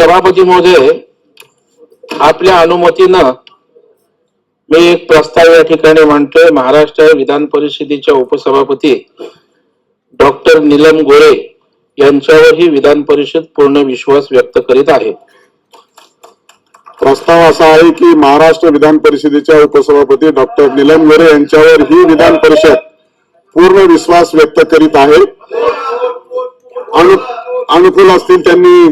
सभापती महोदय आपल्या अनुमतीनं मी एक प्रस्ताव या ठिकाणी मांडतोय महाराष्ट्र विधान परिषदेच्या उपसभापती डॉक्टर नीलम गोरे यांच्यावरही विधान परिषद पूर्ण विश्वास व्यक्त करीत आहे प्रस्ताव असा आहे की महाराष्ट्र विधान परिषदेच्या उपसभापती डॉक्टर नीलम गोरे यांच्यावर ही विधान परिषद पूर्ण विश्वास व्यक्त करीत आहे अनुकूल असतील त्यांनी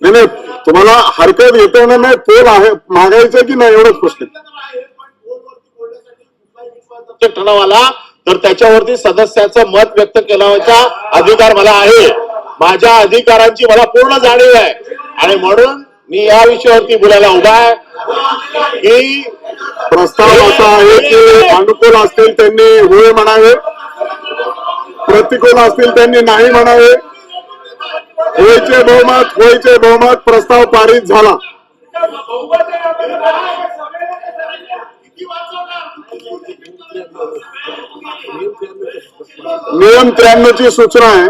नाही नाही तुम्हाला हरकत येतो ना नाही पोल आहे मागायचं की नाही एवढंच प्रश्न ठराव आला तर त्याच्यावरती सदस्याचं मत व्यक्त केल्याचा अधिकार मला आहे. माझ्या अधिकारांची मला पूर्ण जाणीव आहे. आणि म्हणून मी या विषयावरती बोलायला उभा आहे. की प्रस्ताव असा आहे की अनुकूल असतील त्यांनी होय म्हणावे. प्रतिकूल असतील त्यांनी नाही म्हणावे. होयचे बहुमत होयचे बहुमत प्रस्ताव पारित झाला. नियम त्र्याण्णव ची सूचना आहे.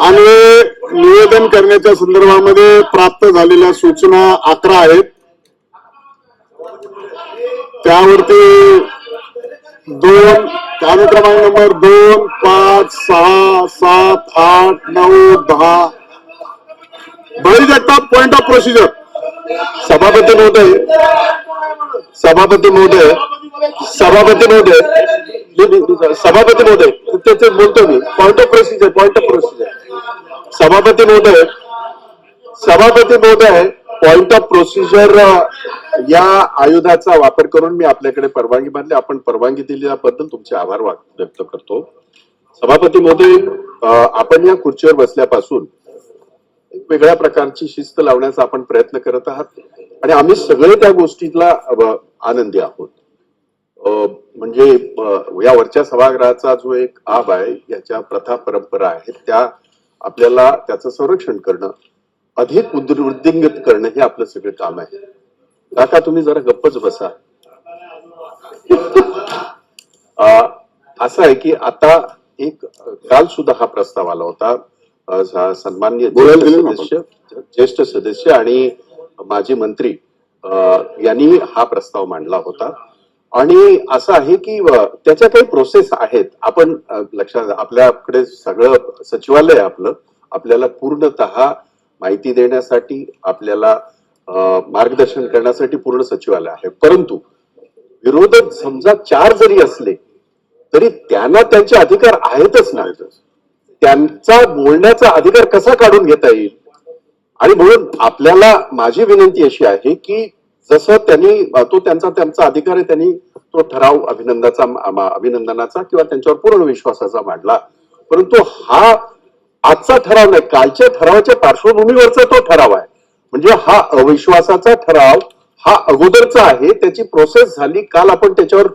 आणि निवेदन करण्याच्या संदर्भामध्ये प्राप्त झालेल्या सूचना अकरा आहेत. त्यावरती दोन अनुक्रमांक नंबर दोन पाच सहा सात आठ नऊ दहा. बळी जगताप पॉइंट ऑफ प्रोसिजर सभापती महोदय सभापती महोदय सभापती महोदय. सभापती महोदय त्याचे बोलतो मी. Point of procedure point of procedure सभापती महोदय सभापती महोदय पॉइंट ऑफ प्रोसिजर या आयुधाचा वापर करून मी आपल्याकडे परवानगी मानली आपण परवानगी दिल्याबद्दल तुमचे आभार वा- व्यक्त करतो. सभापती मोदी आपण या खुर्चीवर बसल्यापासून एक वेगळ्या प्रकारची शिस्त लावण्याचा आपण प्रयत्न करत आहात. आणि आम्ही सगळे त्या गोष्टीला आनंदी आहोत. म्हणजे या वरच्या सभागृहाचा जो एक आब आहे याच्या प्रथा परंपरा आहेत त्या आपल्याला त्याचं संरक्षण करणं अधिक उद्र- वृद्धिंगत करणं हे आपलं सगळं काम आहे. काका तुम्ही जरा गप्पच बसा. असं आहे की आता एक काल सुद्धा हा प्रस्ताव आला होता. अ, स- सन्माननीय बोलायला ज्येष्ठ दिलं ना आपण? सदस्य ज्येष्ठ सदस्य आणि माजी मंत्री यांनी हा प्रस्ताव मांडला होता. आणि असं आहे की त्याच्या काही प्रोसेस आहेत. आपण लक्षात आपल्याकडे सगळं सचिवालय आपलं. आपल्याला पूर्णतः माहिती देण्यासाठी आपल्याला मार्गदर्शन करण्यासाठी पूर्ण सचिवालय आहे. परंतु विरोधक समजा चार जरी असले तरी त्यांना त्यांचे अधिकार आहेतच नाहीत त्यांचा बोलण्याचा अधिकार कसा काढून घेता येईल? आणि म्हणून आपल्याला माझी विनंती अशी आहे की जसं त्यांनी तो त्यांचा त्यांचा अधिकार आहे त्यांनी तो ठराव अभिनंदाचा अभिनंदनाचा किंवा त्यांच्यावर पूर्ण विश्वासाचा मांडला. परंतु हा आजचा ठराव नाही कालच्या ठरावाच्या पार्श्वभूमीवरचा तो ठराव आहे. म्हणजे हा अविश्वासाचा ठराव हा अगोदरचा आहे त्याची प्रोसेस झाली काल आपण त्याच्यावर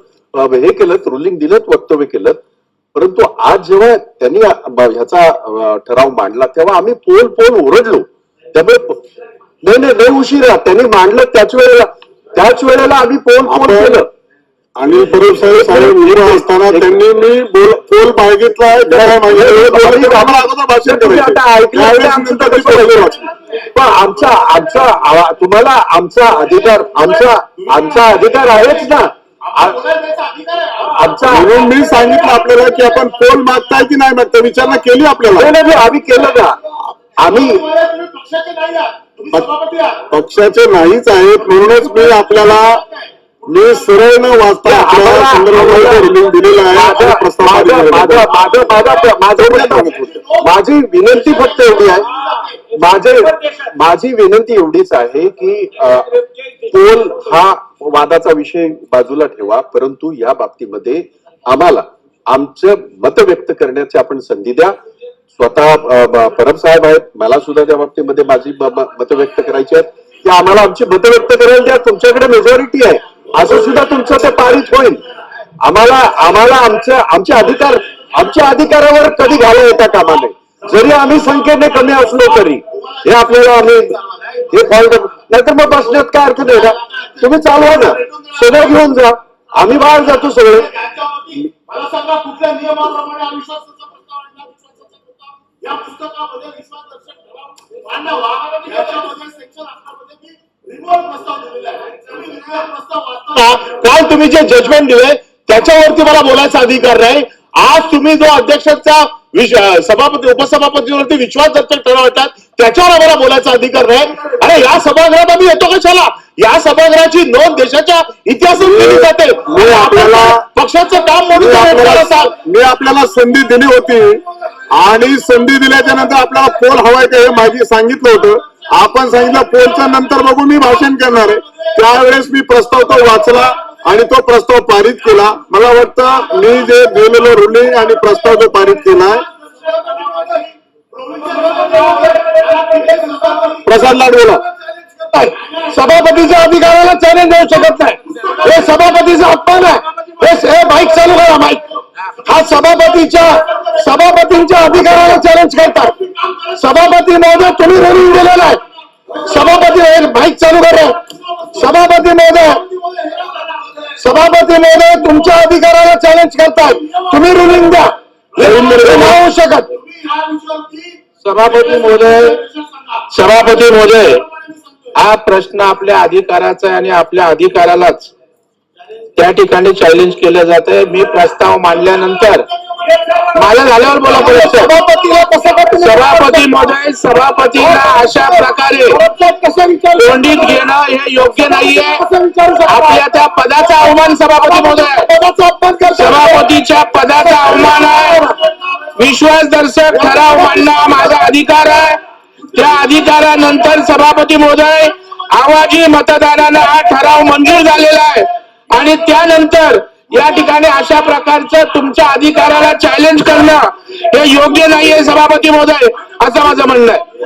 हे केलं रुलिंग दिलं वक्तव्य केलं. परंतु आज जेव्हा त्यांनी ह्याचा ठराव मांडला तेव्हा आम्ही पोल पोल ओरडलो. त्यामुळे नाही नाही उशिरा त्यांनी मांडलं त्याच वेळेला त्याच वेळेला आम्ही पोल पोल केलं. अनिल परब साहेब असताना त्यांनी मी पोल मागितला आहे पण आमचा आमचा तुम्हाला आमचा अधिकार आमचा आमचा अधिकार आहेच ना. आमचा म्हणून मी सांगितलं आपल्याला की आपण पोल मागताय की नाही मागताय विचारणा केली आपल्याला. आम्ही केलं ना. आम्ही पक्षाचे नाहीच आहेत म्हणूनच मी आपल्याला मी सरळ न वाचता रुलिंग दिलेलं आहे माझं विनंती फक्त एवढी आहे. माझे माझी विनंती एवढीच आहे की पोल हा वादाचा विषय बाजूला ठेवा परंतु या बाबतीमध्ये आम्हाला आमचं मत व्यक्त करण्याची आपण संधी द्या. स्वतः परब साहेब आहेत मला सुद्धा त्या बाबतीमध्ये माझी मतं व्यक्त करायची आहेत. की आम्हाला आमची मतं व्यक्त करायला द्या. तुमच्याकडे मेजॉरिटी आहे. असं सुद्धा तुमचं ते पारित होईल. आम्हाला आम्हाला आमच्या आमचे अधिकार आमच्या अधिकारावर कधी घाला येता कामा नये जरी आम्ही संख्येने कमी असलो तरी हे आपल्याला आम्ही हे पॉईंट नाहीतर मग बसण्यात काय अर्थ नाही का तुम्ही चालवा ना. सगळं घेऊन जा. आम्ही बाहेर जातो सगळे. या पुस्तकामध्ये विश्वासदर्शक ठराव. काल तुम्ही जे जजमेंट दिले त्याच्यावरती मला बोलायचा अधिकार नाही. आज तुम्ही जो अध्यक्षाचा सभापती उपसभापतीवरती विश्वासदर्शक ठरवतात त्याच्यावर आम्हाला बोलायचा अधिकार नाही. अरे या सभागृहात आम्ही येतो कशाला या सभागृहाची नोंद देशाच्या इतिहासात केली जाते. पक्षाचं काम म्हणून मी आपल्याला संधी दिली होती आणि संधी दिल्याच्या नंतर आपल्याला पोल हवाय का हे माहिती सांगितलं होतं. आपण सांगितलं पोलच्या नंतर बघून मी भाषण करणार आहे. त्यावेळेस मी प्रस्ताव तो वाचला आणि तो प्रस्ताव पारित केला. मला वाटतं मी जे दिलेलं रुलिंग आणि प्रस्ताव जो पारित केला प्रसाद लाड बोला सभापतीच्या अधिकाराला चॅलेंज देऊ शकत नाही. हे सभापतीचा अपमान आहे. हे हे माईक चालू करा माईक हा सभापतीच्या सभापतींच्या अधिकाराला चॅलेंज करतात. सभापती महोदय तुम्ही रुलिंग दिलेला आहे. सभापती माईक चालू करा. सभापती महोदय सभापती महोदय तुमच्या अधिकाराला चॅलेंज करतात तुम्ही रुलिंग द्या. नाही होऊ शकत. सभापती महोदय सभापती महोदय हा प्रश्न आपल्या अधिकाराचा आहे आणि आपल्या अधिकारालाच. त्या ठिकाणी चॅलेंज केलं जात आहे मी प्रस्ताव मांडल्यानंतर माझ्या झाल्यावर बोला सर. सभापतीला कसं सभापती महोदय सभापतीला अशा प्रकारे कसं विचारू कोंडीत घेणं हे योग्य नाहीये? आपल्या त्या पदाचा अवमान सभापती महोदय. सभापतीच्या पदाचा अवमान आहे. विश्वासदर्शक ठराव मांडणं हा माझा अधिकार आहे. त्या अधिकारानंतर सभापती महोदय आवाजी मतदानानं हा ठराव मंजूर झालेला आहे. आणि त्यानंतर या ठिकाणी अशा प्रकारचं तुमच्या अधिकाराला चॅलेंज करणं हे योग्य नाहीये सभापती महोदय असं माझं म्हणणं आहे.